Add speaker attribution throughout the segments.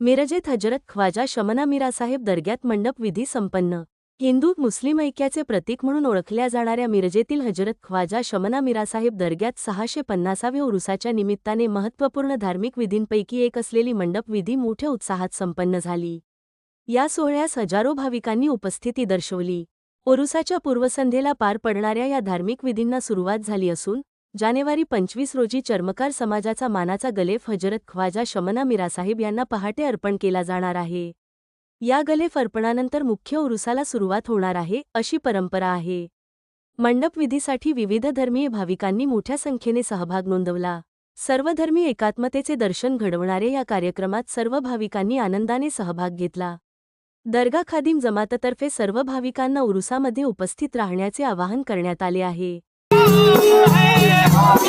Speaker 1: मिरजेत हजरत ख्वाजा शमना मिरासाहेब दर्ग्यात मंडप विधी संपन्न. हिंदू मुस्लिम ऐक्याचे प्रतीक म्हणून ओळखल्या जाणाऱ्या मिरजेतील हजरत ख्वाजा शमना मिरासाहेब दर्ग्यात सहाशे पन्नासाव्या उरुसाच्या निमित्ताने महत्त्वपूर्ण धार्मिक विधींपैकी एक असलेली मंडप विधी मोठ्या उत्साहात संपन्न झाली. या सोहळ्यास हजारो भाविकांनी उपस्थिती दर्शवली. ओरुसाच्या पूर्वसंध्येला पार पडणाऱ्या या धार्मिक विधींना सुरुवात झाली असून जानेवारी पंचवीस रोजी चर्मकार समाजाचा मानाचा गलेफ हजरत ख्वाजा शमना मिरासाहेब यांना पहाटे अर्पण केला जाणार आहे. या गलेफ अर्पणानंतर मुख्य उरुसाला सुरुवात होणार आहे अशी परंपरा आहे. मंडपविधीसाठी विविध धर्मीय भाविकांनी मोठ्या संख्येने सहभाग नोंदवला. सर्वधर्मी एकात्मतेचे दर्शन घडवणारे या कार्यक्रमात सर्व भाविकांनी आनंदाने सहभाग घेतला. दर्गा खादिम जमाततर्फे सर्व भाविकांना उरुसामध्ये उपस्थित राहण्याचे आवाहन करण्यात आले आहे.
Speaker 2: है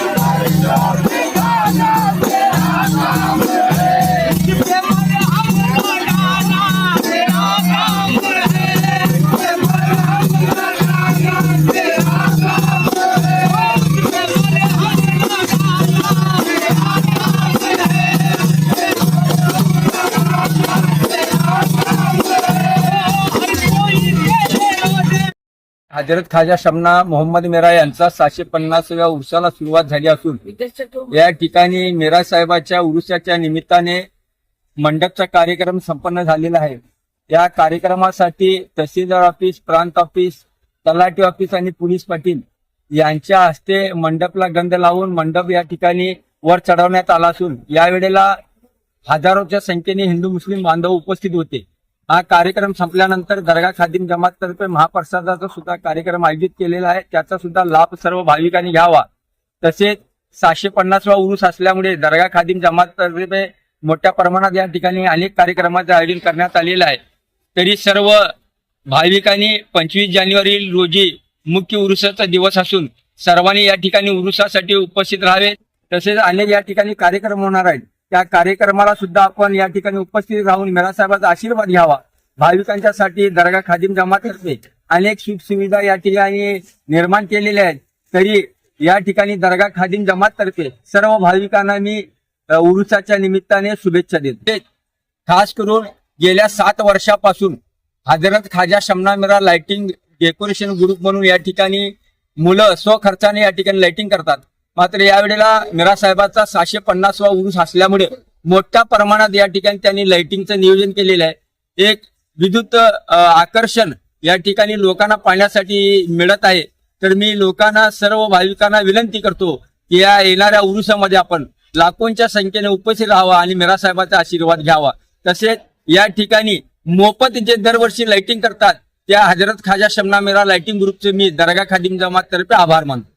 Speaker 2: हजरत खाजा शमना मोहम्मद मेरा यांचा सातशे पन्नासव्या उरुसाला सुरुवात झाली असून या ठिकाणी मेरा साहेबाच्या उरुसाच्या निमित्ताने मंडपचा कार्यक्रम संपन्न झालेला आहे. या कार्यक्रमासाठी तहसीलदार ऑफिस प्रांत ऑफिस तलाठी ऑफिस आणि पोलीस पाटील यांच्या हस्ते मंडपला गंध लावून मंडप या ठिकाणी वर चढवण्यात आला असून यावेळेला हजारोच्या संख्येने हिंदू मुस्लिम बांधव उपस्थित होते. हा कार्यक्रम संपल्यानंतर दर्गा खादिम जमाततर्फे महाप्रसादाचा सुद्धा कार्यक्रम आयोजित केलेला आहे. त्याचा सुद्धा लाभ सर्व भाविकांनी घ्यावा. तसेच सातशे पन्नासवा उरुस असल्यामुळे दर्गा खादिम जमाततर्फे मोठ्या प्रमाणात या ठिकाणी अनेक कार्यक्रमाचे आयोजन करण्यात आलेलं आहे. तरी सर्व भाविकांनी पंचवीस जानेवारी रोजी मुख्य उरुसाचा दिवस असून सर्वांनी या ठिकाणी उरुसासाठी उपस्थित राहावे. तसेच अनेक या ठिकाणी कार्यक्रम होणार आहेत. त्या कार्यक्रमाला सुद्धा आपण या ठिकाणी उपस्थित राहून मेरासाहेबांचा आशीर्वाद घ्यावा. भाविकांच्यासाठी दर्गा खादिम जमातर्फे अनेक सुखसुविधा या ठिकाणी निर्माण केलेल्या आहेत. तरी या ठिकाणी दर्गा खादिम जमातर्फे सर्व भाविकांना मी उरुसाच्या निमित्ताने शुभेच्छा देते. खास करून गेल्या सात वर्षापासून Hazrat Khwaja Shamna Mira lighting decoration group म्हणून या ठिकाणी मुलं स्वखर्चाने या ठिकाणी लाइटिंग करतात. मात्र यावेळेला मिरा साहेबाचा सहाशे पन्नासवा उरूस असल्यामुळे मोठ्या प्रमाणात या ठिकाणी त्यांनी लाइटिंगचं नियोजन केलेलं आहे. एक विद्युत आकर्षण या ठिकाणी लोकांना पाहण्यासाठी मिळत आहे. तर मी लोकांना सर्व भाविकांना विनंती करतो की या येणाऱ्या उरुसामध्ये आपण लाखोंच्या संख्येने उपस्थित राहावा आणि मिरा साहेबांचा आशीर्वाद घ्यावा. तसेच या ठिकाणी मोफत जे दरवर्षी लाइटिंग करतात त्या हजरत खाजा शमना मेरा लाइटिंग ग्रुपचे मी दर्गा खादिम जमात तर्फे आभार मानतो.